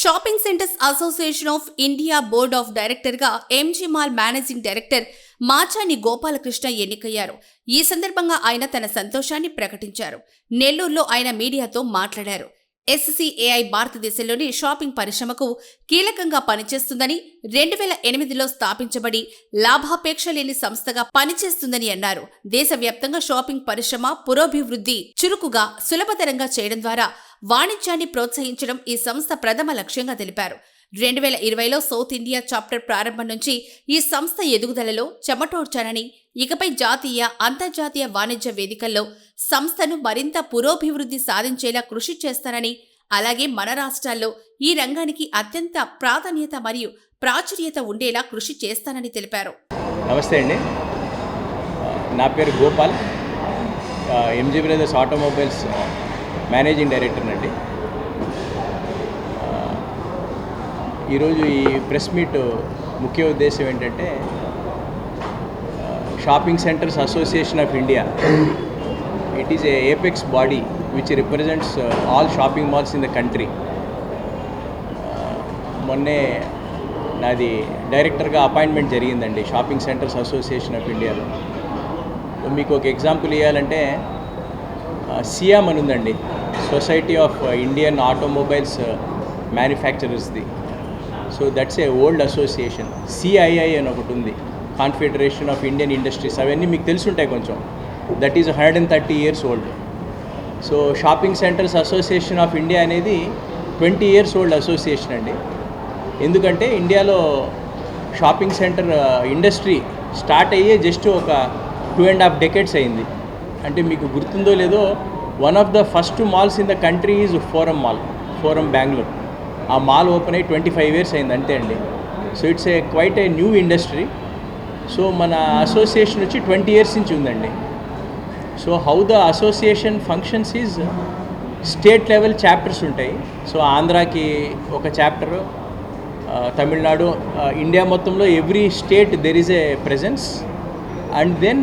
Shopping centres association of India board of డైరెక్టర్గా MG mall managing director Machani Gopalakrishna ఎన్నికయ్యారు. ఈ సందర్భంగా ఆయన తన సంతోషాన్ని ప్రకటించారు. నెల్లూరులో ఆయన మీడియాతో మాట్లాడారు. ఎస్సీఏఐ భారతదేశంలోని షాపింగ్ పరిశ్రమకు కీలకంగా పనిచేస్తుందని రెండు వేల ఎనిమిదిలో స్థాపించబడి లాభాపేక్ష లేని సంస్థగా పనిచేస్తుందని అన్నారు. దేశవ్యాప్తంగా షాపింగ్ పరిశ్రమ పురోభివృద్ధి చురుకుగా సులభతరంగా చేయడం ద్వారా వాణిజ్యాన్ని ప్రోత్సహించడం ఈ సంస్థ ప్రథమ లక్ష్యంగా తెలిపారు. రెండు వేల ఇరవైలో సౌత్ ఇండియా చాప్టర్ ప్రారంభం నుంచి ఈ సంస్థ ఎదుగుదలలో చెమటోడ్చానని ఇకపై జాతీయ అంతర్జాతీయ వాణిజ్య వేదికల్లో సంస్థను మరింత పురోభివృద్ధి సాధించేలా కృషి చేస్తానని అలాగే మన రాష్ట్రాల్లో ఈ రంగానికి అత్యంత ప్రాధాన్యత మరియు ప్రాచుర్యత ఉండేలా కృషి చేస్తానని తెలిపారు. నమస్తే అండి. నా పేరు Gopal. MG brothers automobiles managing director అండి ఆ, ఈరోజు ఈ ప్రెస్ మీట్ ముఖ్య ఉద్దేశం ఏంటంటే shopping centres association of India. It is a apex body which represents all shopping malls in the country మొన్నే నాది డైరెక్టర్గా అపాయింట్మెంట్ జరిగిందండి షాపింగ్ సెంటర్స్ అసోసియేషన్ ఆఫ్ ఇండియాలో మీకు ఒక ఎగ్జాంపుల్ ఇవ్వాలంటే సియామ్ అని ఉందండి. Society of Indian automobiles మ్యానుఫ్యాక్చరర్స్ది so that's a old association CII అని ఒకటి ఉంది. కాన్ఫెడరేషన్ ఆఫ్ ఇండియన్ ఇండస్ట్రీస్ అవన్నీ మీకు తెలుసుంటాయి కొంచెం. That is hundred and thirty years old so shopping centres association of India అనేది ట్వంటీ ఇయర్స్ ఓల్డ్ అసోసియేషన్ అండి. ఎందుకంటే ఇండియాలో షాపింగ్ సెంటర్ ఇండస్ట్రీ స్టార్ట్ అయ్యే జస్ట్ ఒక టూ అండ్ హాఫ్ డెకెట్స్ అయింది. అంటే మీకు గుర్తుందో లేదో one of the first malls in the country is forum mall forum Bengaluru ఆ మాల్ ఓపెన్ అయ్యి ట్వంటీ ఫైవ్ ఇయర్స్ అయింది అంతే అండి. So it's a quite a new industry so మన అసోసియేషన్ వచ్చి ట్వంటీ ఇయర్స్ నుంచి ఉందండి. So how the association functions is state level chapters ఉంటాయి. సో ఆంధ్రాకి ఒక చాప్టర్ తమిళనాడు ఇండియా మొత్తంలో every state there is a presence and then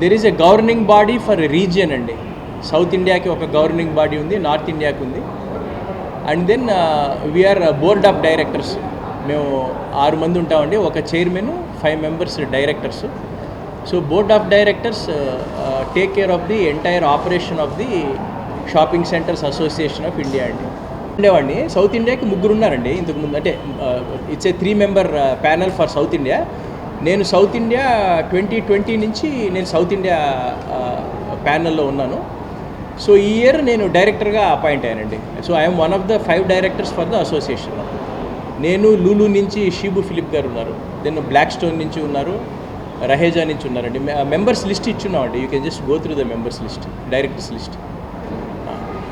there is a governing body for region అండి. South ఇండియాకి ఒక గవర్నింగ్ బాడీ ఉంది నార్త్ ఇండియాకి ఉంది. And then we are board of directors మేము ఆరు మంది ఉంటామండి. ఒక chairman five members directors so board of directors take care of the entire operation of the shopping centres association of India అండి. ఉండేవాడిని. సౌత్ ఇండియాకి ముగ్గురు ఉన్నారండి. ఇంతకుముందు అంటే it's a three member panel for south India నేను సౌత్ ఇండియా ట్వంటీ ట్వంటీ నుంచి నేను సౌత్ ఇండియా ప్యానల్లో ఉన్నాను. సో ఈ ఇయర్ నేను డైరెక్టర్గా అపాయింట్ అయ్యానండి. So I'm one of the five directors for the association నేను లూలు నుంచి షీబు ఫిలిప్ గారు ఉన్నారు. దెన్ బ్లాక్ స్టోన్ నుంచి ఉన్నారు. రహేజా నుంచి ఉన్నారండి. Members list ఇచ్చున్నామండి. You can just go through the members list directors list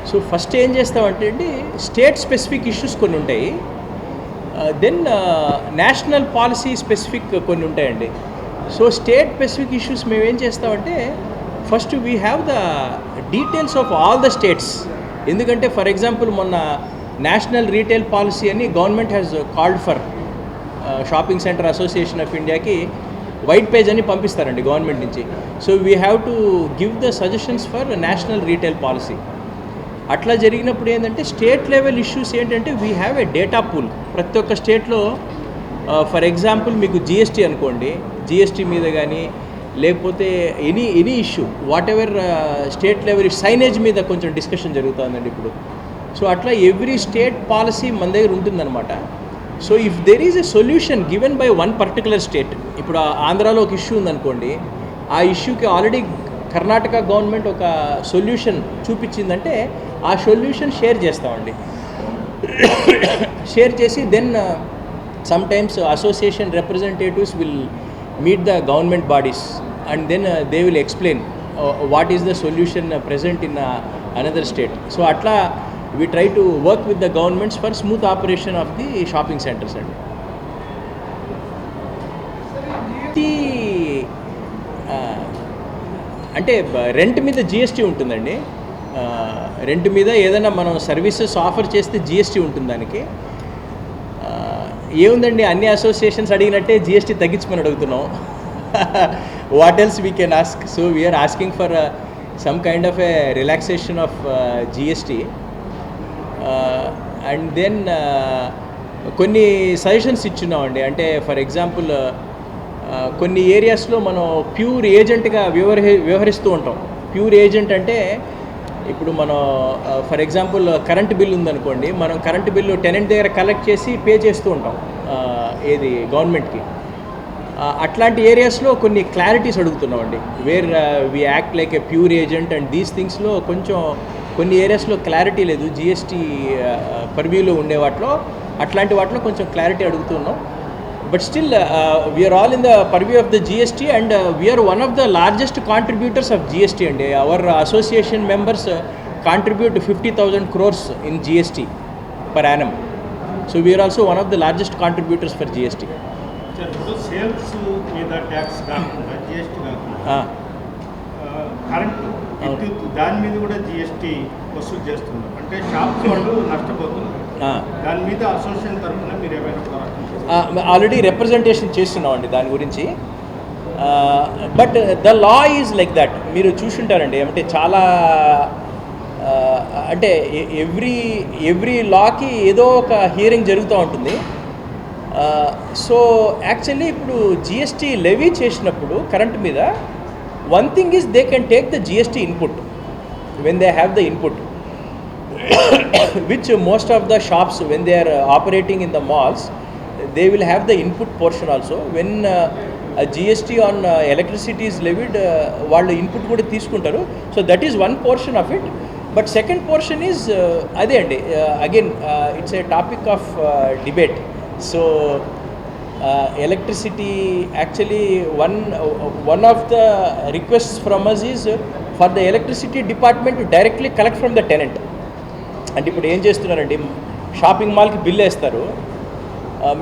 so first ఏం చేస్తామంటే అండి స్టేట్ స్పెసిఫిక్ ఇష్యూస్ కొన్ని ఉంటాయి. దెన్ నేషనల్ పాలసీ స్పెసిఫిక్ కొన్ని ఉంటాయండి. సో స్టేట్ స్పెసిఫిక్ ఇష్యూస్ మేము ఏం చేస్తామంటే first we have the details of all the states ఎందుకంటే ఫర్ ఎగ్జాంపుల్ మొన్న నేషనల్ రీటైల్ పాలసీ అని government has called for shopping centre association of ఇండియాకి వైట్ పేజ్ అని పంపిస్తారండి గవర్నమెంట్ నుంచి. So we have to give the suggestions for national retail policy అట్లా జరిగినప్పుడు ఏంటంటే స్టేట్ లెవెల్ ఇష్యూస్ ఏంటంటే we have a data pool ప్రతి ఒక్క స్టేట్లో ఫర్ ఎగ్జాంపుల్ మీకు జిఎస్టీ అనుకోండి జిఎస్టీ మీద కానీ లేకపోతే any any issue whatever state level signage మీద కొంచెం డిస్కషన్ జరుగుతుందండి ఇప్పుడు. సో అట్లా ఎవ్రీ స్టేట్ పాలసీ మన దగ్గర ఉంటుందన్నమాట. So if there is a solution given by one particular state ఇప్పుడు ఆంధ్రాలో ఒక ఇష్యూ ఉందనుకోండి ఆ ఇష్యూకి ఆల్రెడీ కర్ణాటక గవర్నమెంట్ ఒక సొల్యూషన్ చూపించిందంటే ఆ సొల్యూషన్ షేర్ చేస్తామండి. షేర్ చేసి then some times association representatives will meet the government bodies and then they will explain what is the solution present in another state so అట్లా we try to work with the governments for smooth operation of the shopping centres అండి అంటే rent మీద GST ఉంటుందండి. Rent మీద ఏదైనా మనం services offer చేస్తే GST ఉంటుంది దానికి. ఏముందండి? అన్ని అసోసియేషన్స్ అడిగినట్టే జిఎస్టీ తగ్గించమని అడుగుతున్నాం. What else we can ask so we are asking for some kind of a relaxation of GST and then కొన్ని సజెషన్స్ ఇచ్చున్నామండి. అంటే ఫర్ ఎగ్జాంపుల్ uh, కొన్ని ఏరియాస్లో మనం ప్యూర్ ఏజెంట్గా వ్యవహరి వ్యవహరిస్తూ ఉంటాం. ప్యూర్ ఏజెంట్ అంటే ఇప్పుడు మనం ఫర్ ఎగ్జాంపుల్ కరెంట్ బిల్ ఉందనుకోండి మనం కరెంట్ బిల్లు టెనెంట్ దగ్గర కలెక్ట్ చేసి పే చేస్తూ ఉంటాం ఏది గవర్నమెంట్కి అట్లాంటి ఏరియాస్లో కొన్ని clarities అడుగుతున్నామండి where we act like a pure agent and these థింగ్స్లో కొంచెం కొన్ని ఏరియాస్లో క్లారిటీ లేదు. జిఎస్టీ పర్వ్యూలో ఉండే వాటిలో అట్లాంటి వాటిలో కొంచెం క్లారిటీ అడుగుతున్నాం but still we are all in the purview of the GST and we are one of the largest contributors of GST అండి our association members contribute fifty thousand crores in GST per annum so we are also one of the largest contributors for GST sir ఇప్పుడు sales మీద tax కాకుండా GST కాకుండా ఆ, current విద్యుత్ దాని మీద కూడా జిఎస్టీ వసూలు చేస్తున్నారు. అంటే షాప్స్ వాళ్ళు నష్టపోతున్నారు. దాని మీద అసోసియేషన్ తరఫున మీరు ఏమైనా ఆల్రెడీ రిప్రజెంటేషన్ చేస్తున్నామండి దాని గురించి. But the law is like that మీరు చూసుంటారండి అంటే చాలా అంటే ఎవ్రీ ఎవ్రీ లాకి ఏదో ఒక హియరింగ్ జరుగుతూ ఉంటుంది. సో యాక్చువల్లీ ఇప్పుడు జిఎస్టీ లెవీ చేసినప్పుడు కరెంట్ మీద one thing is they can take the GST input when they have the input which most of the shops when they are uh, operating in the malls they will have the input portion also. When uh, a gst on uh, electricity is levied uh, వాళ్ళు input కూడా తీసుకుంటారు. So that is one portion of it but second portion is అదే అండి. Again it's a topic of debate so electricity actually one one of the request from us is for the electricity department directly collect from the tenant అంటే ఇప్పుడు ఏం చేస్తున్నారండి? Shopping మాల్కి bill వేస్తారు.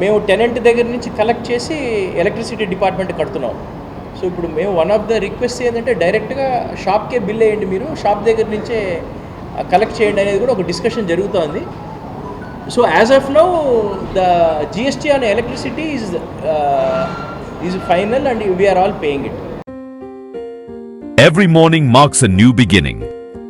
మేము tenant దగ్గర నుంచి కలెక్ట్ చేసి ఎలక్ట్రిసిటీ డిపార్ట్మెంట్ కడుతున్నాం. సో ఇప్పుడు మేము వన్ ఆఫ్ ద రిక్వెస్ట్ ఏంటంటే డైరెక్ట్గా షాప్కే బిల్ వేయండి మీరు. షాప్ దగ్గర నుంచే కలెక్ట్ చేయండి అనేది కూడా ఒక డిస్కషన్ జరుగుతోంది. So as of now the GST on electricity is is final and we are all paying it. Every morning marks a new beginning,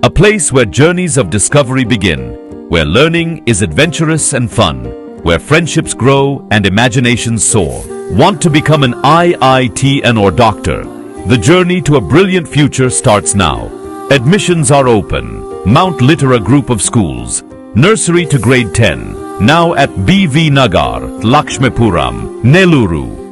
a place where journeys of discovery begin, where learning is adventurous and fun, where friendships grow and imaginations soar. Want to become an IITN or doctor? The journey to a brilliant future starts now. Admissions are open. Mount Litera Group of Schools, nursery to grade 10, now at BV Nagar, Lakshmipuram, Neluru.